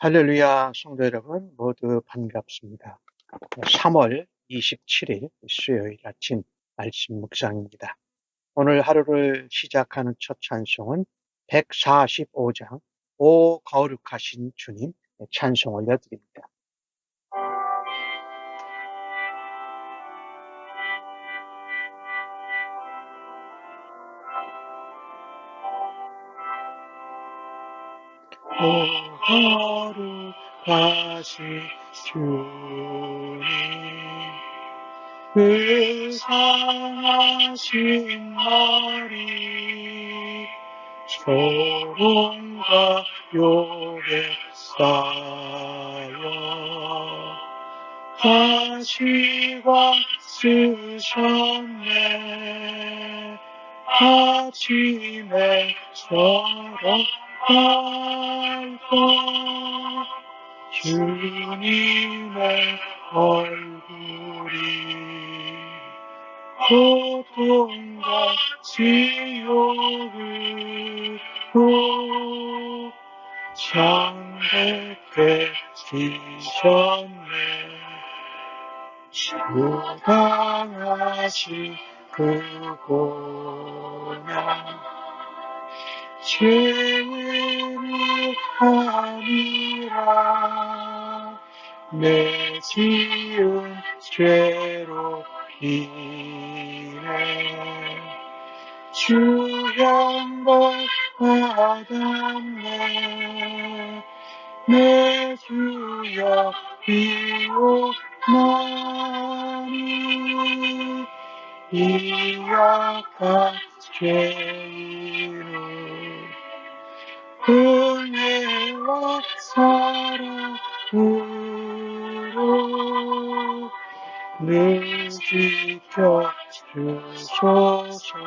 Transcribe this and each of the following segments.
할렐루야 성도 여러분 모두 반갑습니다. 3월 27일 수요일 아침 말씀 묵상입니다. 오늘 하루를 시작하는 첫 찬송은 145장 오 거룩하신 주님 찬송 올려드립니다. 오거 룩하신 주님 그 상하신 머리 소롱과 욕에 쌓여 가시가 쓰셨네. 아침에 서로 밝고 주님의 얼굴이 고통과 지옥으로 창백해 지셨네. 주당하신 그고난 죄는 아니라. 내 지은 죄로 인해. 주양걸 받았네. 내 주여 비오나니. 이 약한 죄인을 은혜와 사랑으로 늘 지켜 주소서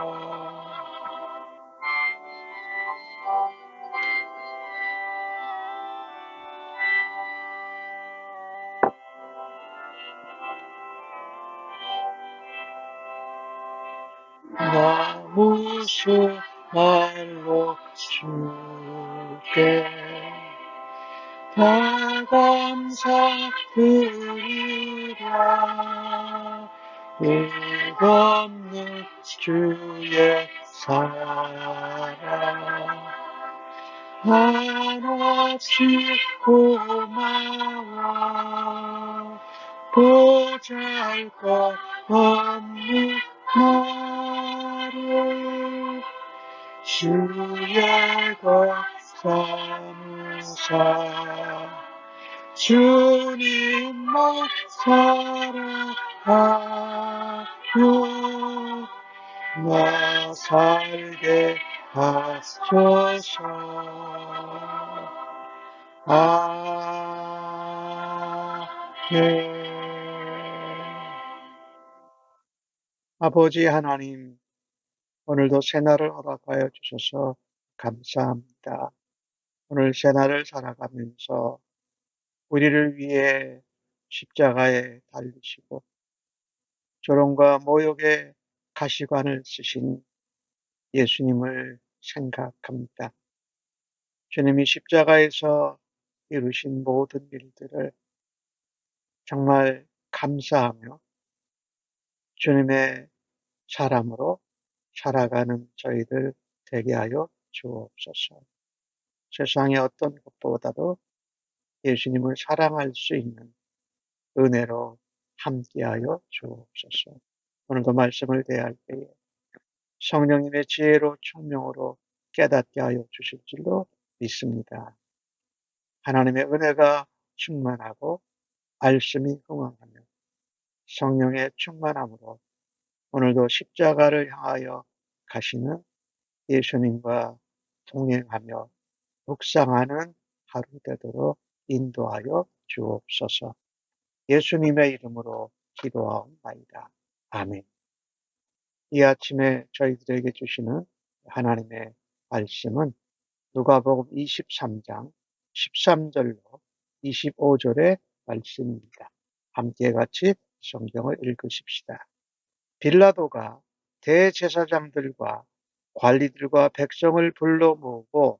나무수 말로 주 께 다 감사 드리랴 끝없는 주의 사랑. 한없이 고마워. 보잘 것 없는 나를. 주의 것 삼사 주님만 사랑하여 나 살게 하소서. 아멘. 아버지 하나님 오늘도 새날을 허락하여 주셔서 감사합니다. 오늘 새날을 살아가면서 우리를 위해 십자가에 달리시고 조롱과 모욕의 가시관을 쓰신 예수님을 생각합니다. 주님이 십자가에서 이루신 모든 일들을 정말 감사하며 주님의 사람으로 살아가는 저희들 되게 하여 주옵소서. 세상의 어떤 것보다도 예수님을 사랑할 수 있는 은혜로 함께하여 주옵소서. 오늘도 말씀을 대할 때에 성령님의 지혜로 총명으로 깨닫게 하여 주실 줄로 믿습니다. 하나님의 은혜가 충만하고 말씀이 흥황하며 성령의 충만함으로 오늘도 십자가를 향하여 가시는 예수님과 동행하며 묵상하는 하루 되도록 인도하여 주옵소서. 예수님의 이름으로 기도하옵나이다. 아멘. 이 아침에 저희들에게 주시는 하나님의 말씀은 누가복음 23장 13절로 25절의 말씀입니다. 함께 같이 성경을 읽으십시다. 빌라도가 대제사장들과 관리들과 백성을 불러 모으고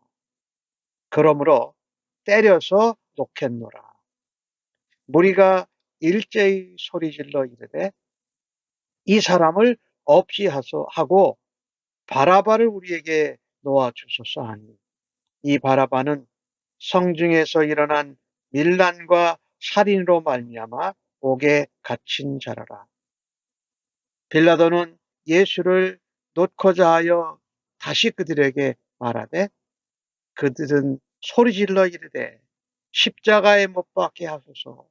그러므로 때려서 놓겠노라. 무리가 일제히 소리질러 이르되 이 사람을 없이 하고 바라바를 우리에게 놓아 주소서 하니 이 바라바는 성중에서 일어난 밀란과 살인으로 말미암아 옥에 갇힌 자라라. 빌라도는 예수를 놓고자 하여 다시 그들에게 말하되 그들은 소리 질러 이르되 십자가에 못 박게 하소서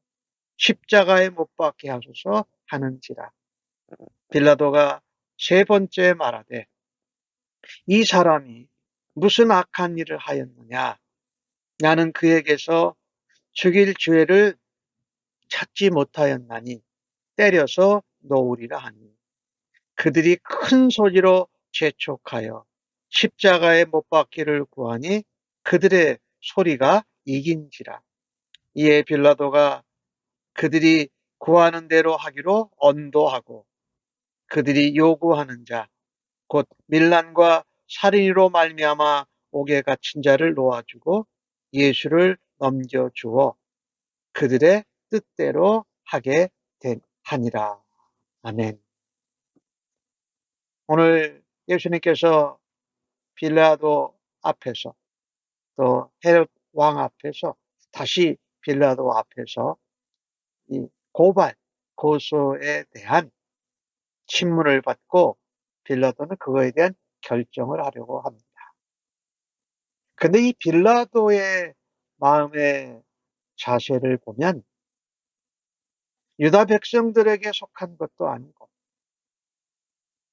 십자가에 못 박게 하소서 하는지라. 빌라도가 세 번째 말하되 이 사람이 무슨 악한 일을 하였느냐? 나는 그에게서 죽일 죄를 찾지 못하였나니 때려서 놓으리라 하니. 그들이 큰 소리로 재촉하여 십자가에 못 박기를 구하니 그들의 소리가 이긴지라. 이에 빌라도가 그들이 구하는 대로 하기로 언도하고 그들이 요구하는 자, 곧 밀란과 살인으로 말미암아 옥에 갇힌 자를 놓아주고 예수를 넘겨주어 그들의 뜻대로 하게 된 하니라. 아멘. 오늘 예수님께서 빌라도 앞에서 또 헤롯 왕 앞에서 다시 빌라도 앞에서 이 고발, 고소에 대한 친문을 받고 빌라도는 그거에 대한 결정을 하려고 합니다. 근데 이 빌라도의 마음의 자세를 보면 유다 백성들에게 속한 것도 아니고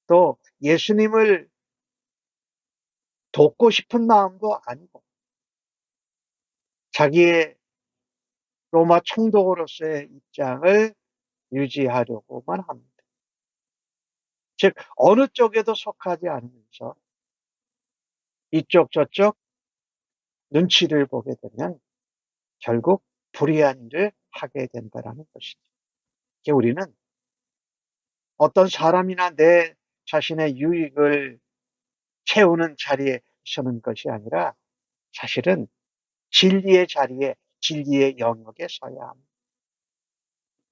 또 예수님을 돕고 싶은 마음도 아니고 자기의 로마 총독으로서의 입장을 유지하려고만 합니다. 즉 어느 쪽에도 속하지 않으면서 이쪽 저쪽 눈치를 보게 되면 결국 불의한 일을 하게 된다는 것이죠. 우리는 어떤 사람이나 내 자신의 유익을 채우는 자리에 서는 것이 아니라 사실은 진리의 자리에 진리의 영역에 서야 합니다.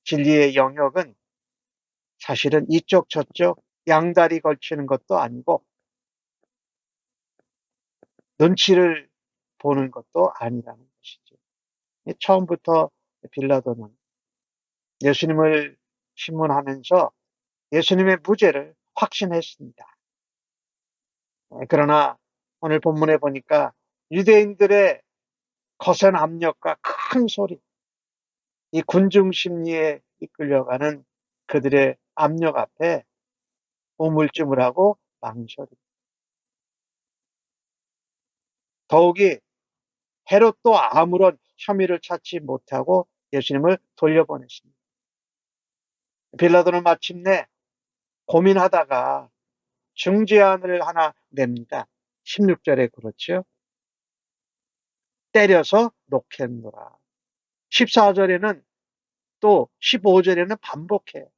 진리의 영역은 사실은 이쪽 저쪽 양다리 걸치는 것도 아니고 눈치를 보는 것도 아니라는 것이죠. 처음부터 빌라도는 예수님을 신문하면서 예수님의 무죄를 확신했습니다. 네, 그러나 오늘 본문에 보니까 유대인들의 거센 압력과 큰 소리, 이 군중 심리에 이끌려가는 그들의 압력 앞에 우물쭈물하고 망설이. 더욱이 헤롯도 아무런 혐의를 찾지 못하고 예수님을 돌려보냈습니다. 빌라도는 마침내 고민하다가 중재안을 하나 냅니다. 16절에 그렇죠. 때려서 놓겠노라. 14절에는 또 15절에는 반복해요.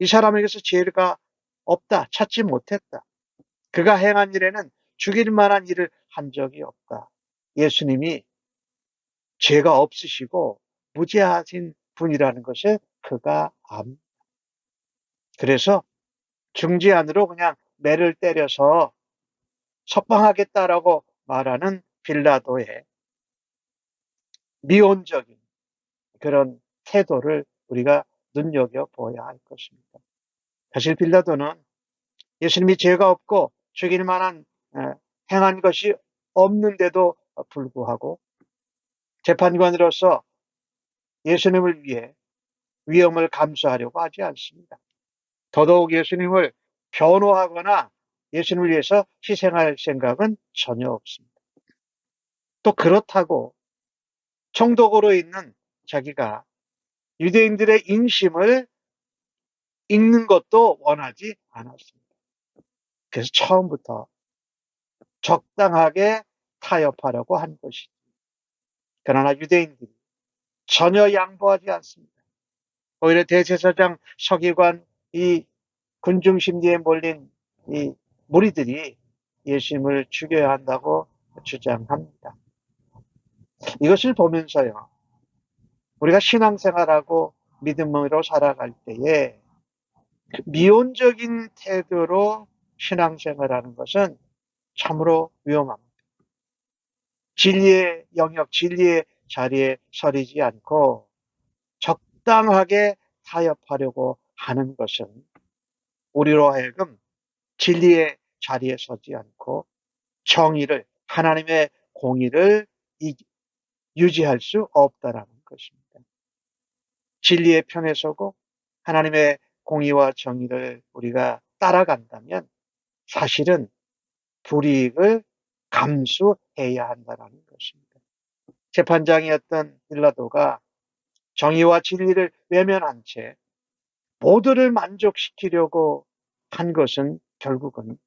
이 사람에게서 죄가 없다. 찾지 못했다. 그가 행한 일에는 죽일 만한 일을 한 적이 없다. 예수님이 죄가 없으시고 무죄하신 분이라는 것을 그가 압니다. 그래서 중지안으로 그냥 매를 때려서 석방하겠다라고 말하는 빌라도의 미온적인 그런 태도를 우리가 눈여겨 보아야 할 것입니다. 사실 빌라도는 예수님이 죄가 없고 죽일 만한 행한 것이 없는데도 불구하고 재판관으로서 예수님을 위해 위험을 감수하려고 하지 않습니다. 더더욱 예수님을 변호하거나 예수님을 위해서 희생할 생각은 전혀 없습니다. 또 그렇다고 총독으로 있는 자기가 유대인들의 인심을 읽는 것도 원하지 않았습니다. 그래서 처음부터 적당하게 타협하려고 한 것이죠. 그러나 유대인들이 전혀 양보하지 않습니다. 오히려 대제사장 서기관 이 군중 심리에 몰린 이 무리들이 예수님을 죽여야 한다고 주장합니다. 이것을 보면서요. 우리가 신앙생활하고 믿음으로 살아갈 때에 미온적인 태도로 신앙생활하는 것은 참으로 위험합니다. 진리의 영역, 진리의 자리에 서리지 않고 적당하게 타협하려고 하는 것은 우리로 하여금 진리의 자리에 서지 않고 정의를, 하나님의 공의를 유지할 수 없다라는 것입니다. 진리의 편에 서고 하나님의 공의와 정의를 우리가 따라간다면 사실은 불이익을 감수해야 한다는 것입니다. 재판장이었던 빌라도가 정의와 진리를 외면한 채 모두를 만족시키려고 한 것은 결국은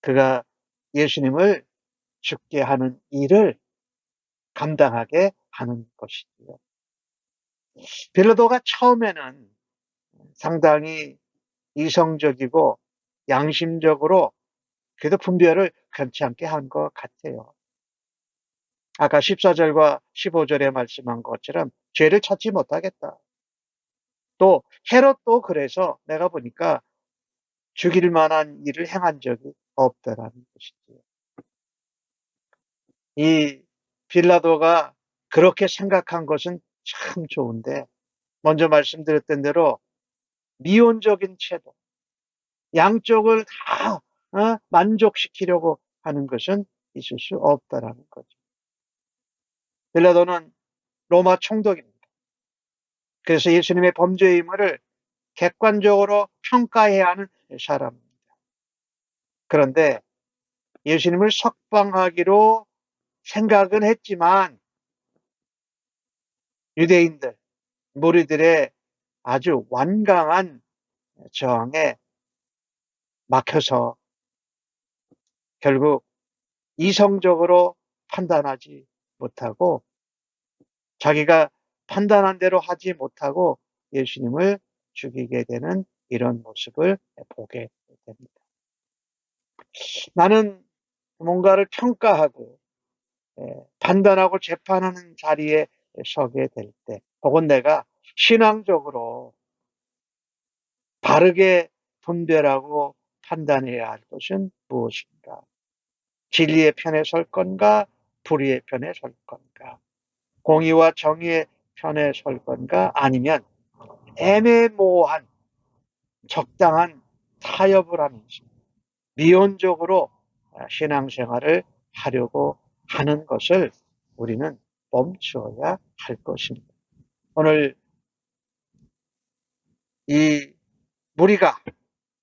그가 예수님을 죽게 하는 일을 감당하게 하는 것이지요. 빌라도가 처음에는 상당히 이성적이고 양심적으로 그래도 분별을 괜찮게 한 것 같아요. 아까 14절과 15절에 말씀한 것처럼 죄를 찾지 못하겠다. 또 헤롯도 그래서 내가 보니까 죽일 만한 일을 행한 적이 없다라는 것이지요. 이 빌라도가 그렇게 생각한 것은 참 좋은데 먼저 말씀드렸던 대로 미온적인 채도 양쪽을 다 어? 만족시키려고 하는 것은 있을 수 없다라는 거죠. 빌라도는 로마 총독입니다. 그래서 예수님의 범죄의 의무를 객관적으로 평가해야 하는 사람입니다. 그런데 예수님을 석방하기로 생각은 했지만 유대인들, 무리들의 아주 완강한 저항에 막혀서 결국 이성적으로 판단하지 못하고 자기가 판단한 대로 하지 못하고 예수님을 죽이게 되는 이런 모습을 보게 됩니다. 나는 뭔가를 평가하고 예, 판단하고 재판하는 자리에 서게 될 때, 혹은 내가 신앙적으로 바르게 분별하고 판단해야 할 것은 무엇인가? 진리의 편에 설 건가? 불의의 편에 설 건가? 공의와 정의의 편에 설 건가? 아니면 애매모호한 적당한 타협을 하면서 미온적으로 신앙생활을 하려고 하는 것을 우리는 멈추어야 할 것입니다. 오늘 이 무리가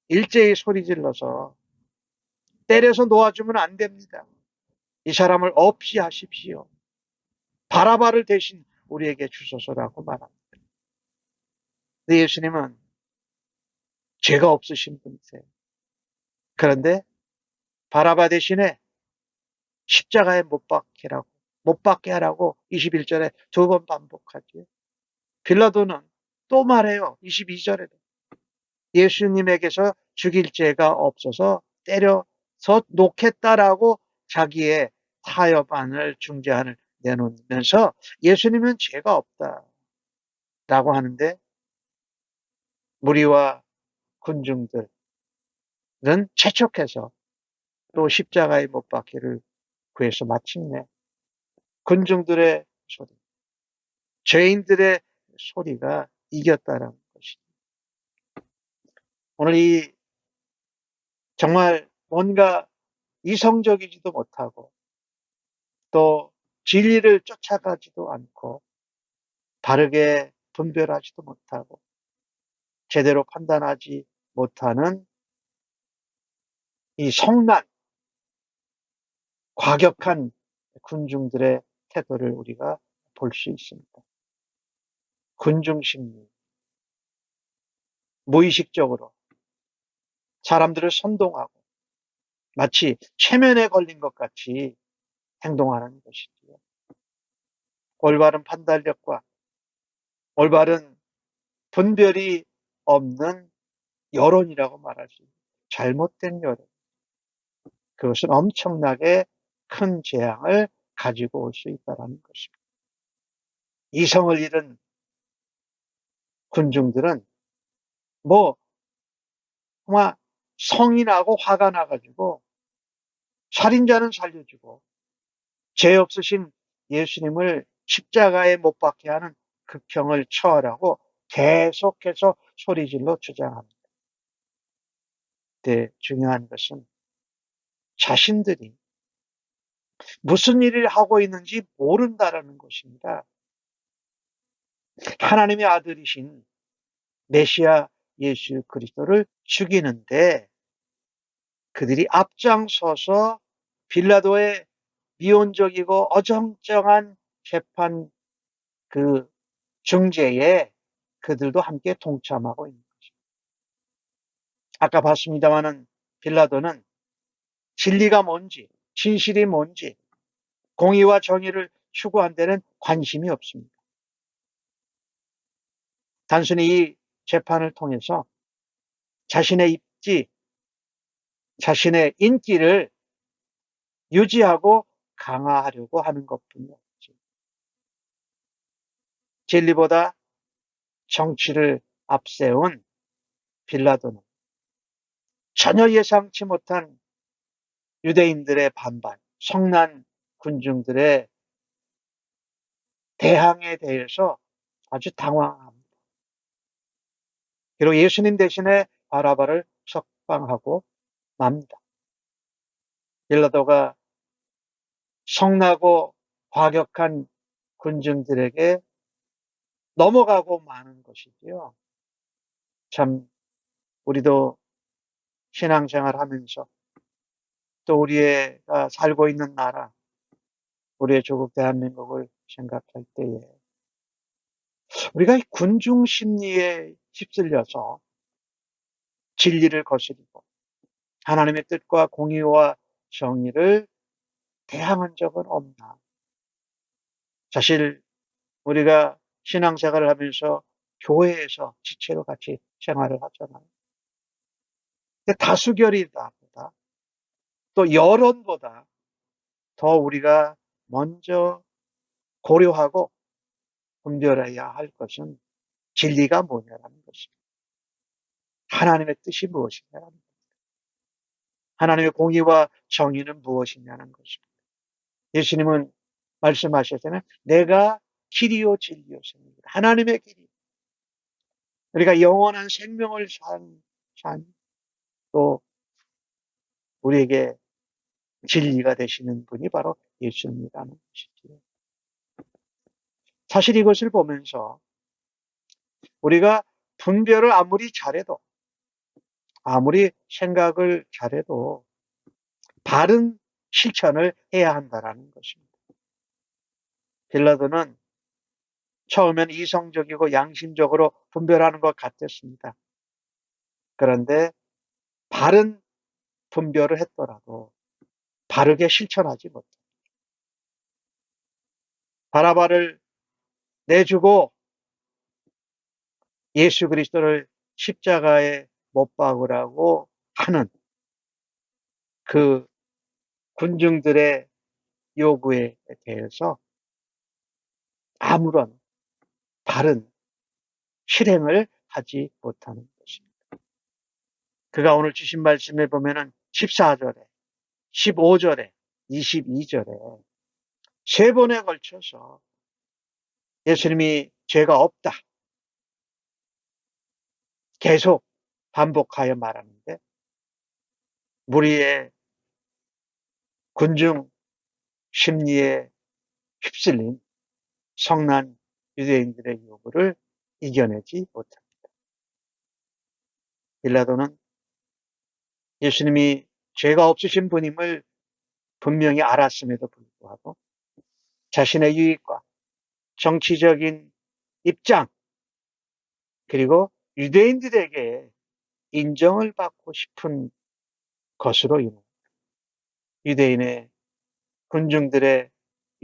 일제히 소리 질러서 때려서 놓아주면 안 됩니다. 이 사람을 없이 하십시오. 바라바를 대신 우리에게 주소서라고 말합니다. 예수님은 죄가 없으신 분이세요. 그런데 바라바 대신에 십자가에 못 박히라고, 못 박게 하라고 21절에 두 번 반복하지요. 빌라도는 또 말해요. 22절에도. 예수님에게서 죽일 죄가 없어서 때려서 놓겠다라고 자기의 타협안을 중재안을 내놓으면서 예수님은 죄가 없다 라고 하는데 무리와 군중들은 재촉해서 또 십자가에 못 박기를 구해서 마침내 군중들의 소리, 죄인들의 소리가 이겼다는 것입니다. 오늘 이 정말 뭔가 이성적이지도 못하고 또 진리를 쫓아가지도 않고 바르게 분별하지도 못하고 제대로 판단하지 못하는 이 성난, 과격한 군중들의 태도를 우리가 볼 수 있습니다. 군중 심리, 무의식적으로 사람들을 선동하고 마치 체면에 걸린 것 같이 행동하는 것이지요. 올바른 판단력과 올바른 분별이 없는 여론이라고 말할 수 있는 잘못된 여론. 그것은 엄청나게 큰 재앙을 가지고 올 수 있다는 것입니다. 이성을 잃은 군중들은 뭐 정말 성이 나고 화가 나가지고 살인자는 살려주고 죄 없으신 예수님을 십자가에 못 박게 하는 극형을 처하라고 계속해서 소리질러 주장합니다. 근데 중요한 것은 자신들이 무슨 일을 하고 있는지 모른다라는 것입니다. 하나님의 아들이신 메시아 예수 그리스도를 죽이는데 그들이 앞장서서 빌라도의 미온적이고 어정쩡한 재판 그 중재에 그들도 함께 동참하고 있는 거죠. 아까 봤습니다마는 빌라도는 진리가 뭔지, 진실이 뭔지, 공의와 정의를 추구한 데는 관심이 없습니다. 단순히 이 재판을 통해서 자신의 입지, 자신의 인기를 유지하고 강화하려고 하는 것 뿐이었지. 진리보다 정치를 앞세운 빌라도는 전혀 예상치 못한 유대인들의 반발, 성난 군중들의 대항에 대해서 아주 당황합니다. 그리고 예수님 대신에 바라바를 석방하고 맙니다. 빌라도가 성나고 과격한 군중들에게 넘어가고 마는 것이지요. 참 우리도 신앙생활 하면서 또 우리가 살고 있는 나라, 우리의 조국 대한민국을 생각할 때에 우리가 이 군중 심리에 휩쓸려서 진리를 거스리고 하나님의 뜻과 공의와 정의를 대항한 적은 없나. 사실 우리가 신앙생활을 하면서 교회에서 지체로 같이 생활을 하잖아요. 다수결이다 또 여론보다 더 우리가 먼저 고려하고 분별해야 할 것은 진리가 뭐냐라는 것입니다. 하나님의 뜻이 무엇이냐라는 겁니다. 하나님의 공의와 정의는 무엇이냐는 것입니다. 예수님은 말씀하셨잖아요. 내가 길이요 진리요 생명이다. 하나님의 길이. 우리가 영원한 생명을 산, 산, 또 우리에게 진리가 되시는 분이 바로 예수님이라는 것이지요. 사실 이것을 보면서 우리가 분별을 아무리 잘해도 아무리 생각을 잘해도 바른 실천을 해야 한다라는 것입니다. 빌라도는 처음엔 이성적이고 양심적으로 분별하는 것 같았습니다. 그런데 바른 분별을 했더라도 바르게 실천하지 못합니다. 바라바를 내주고 예수 그리스도를 십자가에 못 박으라고 하는 그 군중들의 요구에 대해서 아무런 바른 실행을 하지 못하는 것입니다. 그가 오늘 주신 말씀에 보면은 14절에, 15절에, 22절에 세 번에 걸쳐서 예수님이 죄가 없다. 계속 반복하여 말하는데 무리의 군중 심리에 휩쓸린 성난 유대인들의 요구를 이겨내지 못합니다. 빌라도는 예수님이 죄가 없으신 분임을 분명히 알았음에도 불구하고 자신의 유익과 정치적인 입장, 그리고 유대인들에게 인정을 받고 싶은 것으로 인해 유대인의 군중들의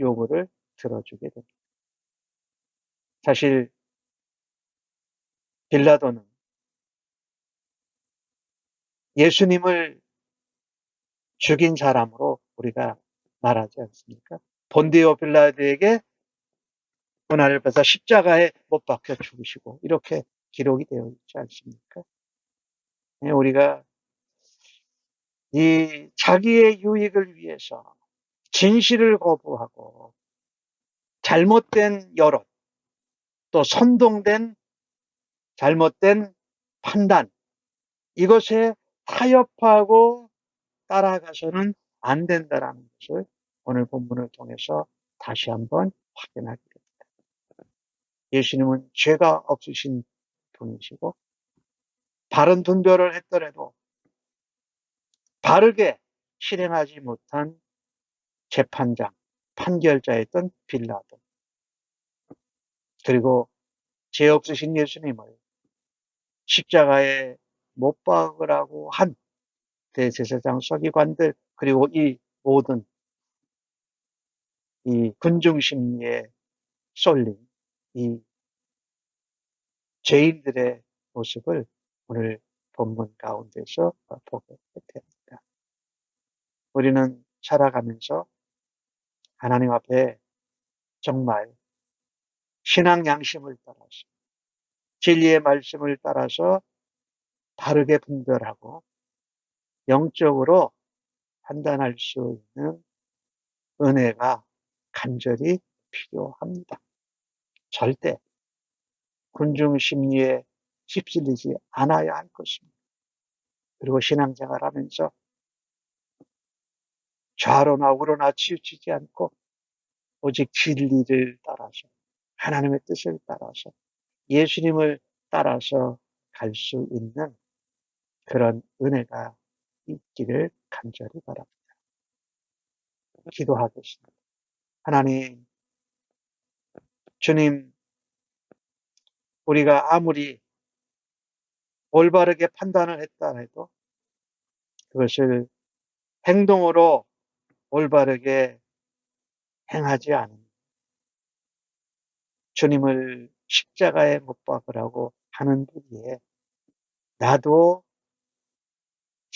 요구를 들어주게 됩니다. 사실 빌라도는 예수님을 죽인 사람으로 우리가 말하지 않습니까? 본디오 빌라도에게 고난을 받아 십자가에 못 박혀 죽으시고 이렇게 기록이 되어 있지 않습니까? 네, 우리가 이 자기의 유익을 위해서 진실을 거부하고 잘못된 여론 또 선동된 잘못된 판단 이것에 타협하고 따라가서는 안 된다라는 것을 오늘 본문을 통해서 다시 한번 확인하게 됩니다. 예수님은 죄가 없으신 분이시고 바른 분별을 했더라도 바르게 실행하지 못한 재판장, 판결자였던 빌라도 그리고 죄 없으신 예수님을 십자가에 못 박으라고 한 대제사장 서기관들 그리고 이 모든 이 군중 심리에 쏠린 이 죄인들의 모습을 오늘 본문 가운데서 보게 됩니다. 우리는 살아가면서 하나님 앞에 정말 신앙 양심을 따라서 진리의 말씀을 따라서 바르게 분별하고 영적으로 판단할 수 있는 은혜가 간절히 필요합니다. 절대 군중 심리에 휩쓸리지 않아야 할 것입니다. 그리고 신앙생활 하면서 좌로나 우로나 치우치지 않고 오직 진리를 따라서 하나님의 뜻을 따라서 예수님을 따라서 갈 수 있는 그런 은혜가 있기를 간절히 바랍니다. 기도하겠습니다. 하나님, 주님, 우리가 아무리 올바르게 판단을 했다 해도 그것을 행동으로 올바르게 행하지 않은 주님을 십자가에 못 박으라고 하는 분이에 나도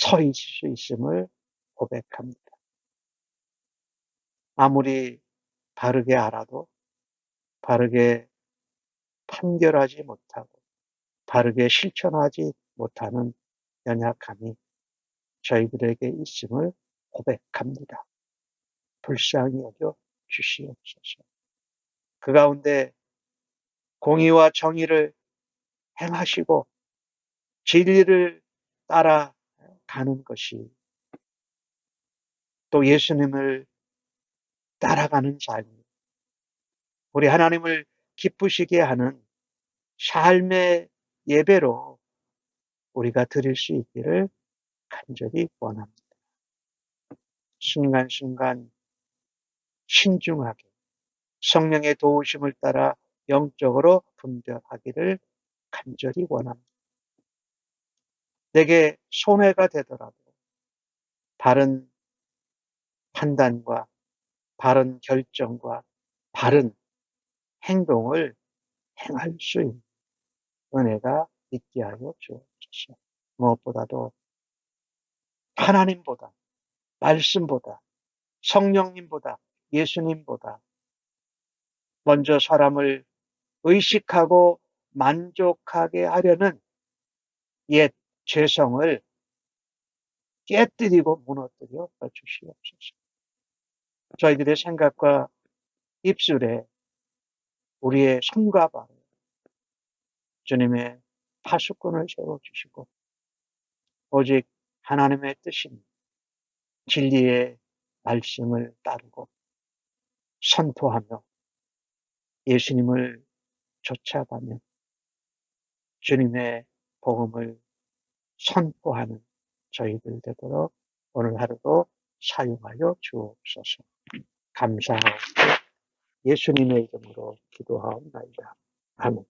서 있을 수 있음을 고백합니다. 아무리 바르게 알아도 바르게 판결하지 못하고 바르게 실천하지 못하는 연약함이 저희들에게 있음을 고백합니다. 불쌍히 여겨 주시옵소서. 그 가운데 공의와 정의를 행하시고 진리를 따라 가는 것이 또 예수님을 따라가는 삶이 우리 하나님을 기쁘시게 하는 삶의 예배로 우리가 드릴 수 있기를 간절히 원합니다. 순간순간 신중하게 성령의 도우심을 따라 영적으로 분별하기를 간절히 원합니다. 내게 손해가 되더라도 바른 판단과 바른 결정과 바른 행동을 행할 수 있는 은혜가 있게 하여 주옵소서. 무엇보다도 하나님보다, 말씀보다, 성령님보다, 예수님보다 먼저 사람을 의식하고 만족하게 하려는 옛 죄성을 깨뜨리고 무너뜨려 주시옵소서. 저희들의 생각과 입술에 우리의 손과 발에 주님의 파수꾼을 세워주시고 오직 하나님의 뜻인 진리의 말씀을 따르고 선포하며 예수님을 쫓아가며 주님의 복음을 선포하는 저희들 되도록 오늘 하루도 사용하여 주옵소서. 감사하고 예수님의 이름으로 기도하옵나이다. 아멘.